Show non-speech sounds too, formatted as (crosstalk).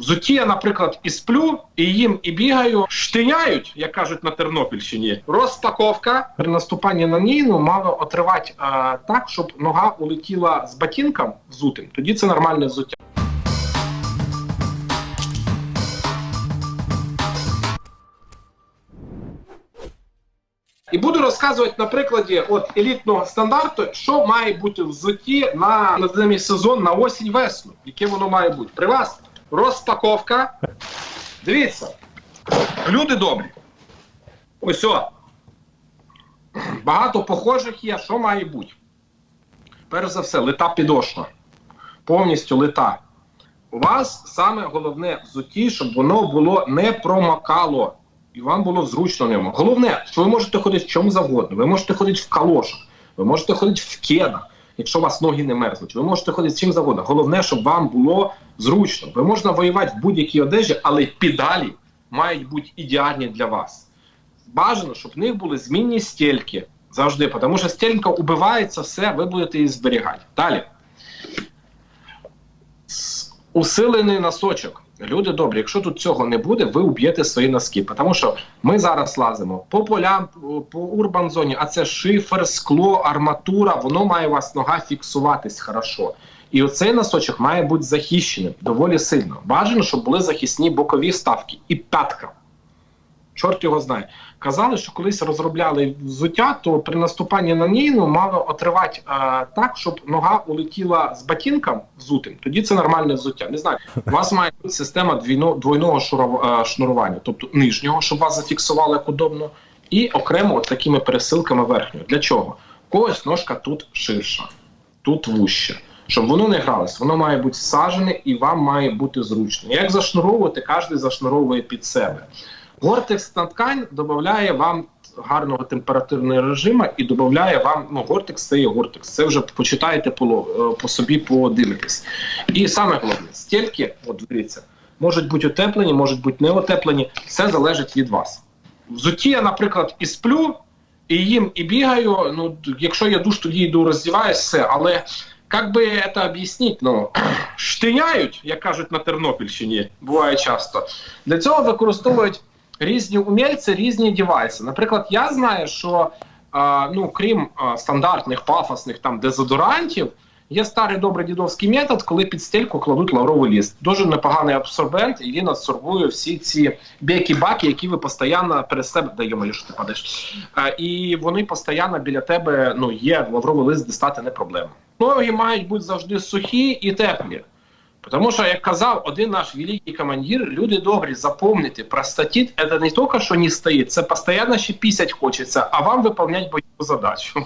Взуті я, наприклад, і сплю, і їм і бігаю, штиняють, як кажуть на Тернопільщині. Розпаковка при наступанні на ніну мало отривати е, так, щоб нога улетіла з ботинком взутим. Тоді це нормальне взуття. І буду розказувати на прикладі от елітного стандарту, що має бути в взутті на на сезон на осінь весну. Яке воно має бути. При вас розпаковка. Дивіться, люди добрі. Ось о. Багато похожих є, що має бути. Перш за все, лита підошва. Повністю лита. У вас саме головне взутті, щоб воно було не промокало. І вам було зручно ньому. Головне, що ви можете ходити в чому завгодно. Ви можете ходити в калошах, ви можете ходити в кедах, якщо у вас ноги не мерзнуть. Ви можете ходити з чим завгодно. Головне, щоб вам було зручно. Ви можна воювати в будь-якій одежі, але педалі мають бути ідеальні для вас. Бажано, щоб в них були змінні стельки завжди, тому що стелька убивається, все, ви будете її зберігати. Далі. Усилений носочок. Люди добрі, якщо тут цього не буде, ви уб'єте свої носки. Тому що ми зараз лазимо по полям, по- по урбан зоні, а це шифер, скло, арматура, воно має у вас нога фіксуватись хорошо. І оцей носочок має бути захищеним доволі сильно. Бажано, щоб були захисні бокові ставки і п'ятка. Чорт його знає. Казали, що колись розробляли взуття, то при наступанні на ніну мало отривати е, так, щоб нога улетіла з ботинком взутим. Тоді це нормальне взуття. Не знаю. У вас має бути система двійно, двойного шуров- е, шнурування, тобто нижнього, щоб вас зафіксували як удобно, і окремо от такими пересилками верхнього. Для чого? Когось ножка тут ширша, тут вуща. Щоб воно не гралось, воно має бути сажене і вам має бути зручно. Як зашнуровувати, кожен зашнуровує під себе. Гортекс на ткань додає вам гарного температурного режиму і додає вам ну, гортекс це є гортекс. Це вже почитаєте по, по собі, подивитесь. І саме головне, стільки, от дивіться, можуть бути утеплені, можуть бути не утеплені. Все залежить від вас. Взутті я, наприклад, і сплю, і їм і бігаю. Ну, якщо я душ, тоді йду роздіваюсь, все. Але як би це об'яснити? Ну, (clears throat) штиняють, як кажуть на Тернопільщині, буває часто. Для цього використовують різні умільці, різні девайси. Наприклад, я знаю, що ну, крім стандартних пафосних там дезодорантів, є старий добрий дідовський метод, коли під стельку кладуть лавровий ліст. Дуже непоганий абсорбент, і він абсорбує всі ці бекі-баки, які ви постійно перед себе даємо, що ти падаєш. І вони постійно біля тебе ну, є лавровий лист дістати не проблема. Ноги мають бути завжди сухі і теплі. Тому що, як казав один наш великий командир, люди добрі, запомните, простатіт – це не тільки що не стоїть, це постійно ще пісять хочеться, а вам виконувати бойову задачу.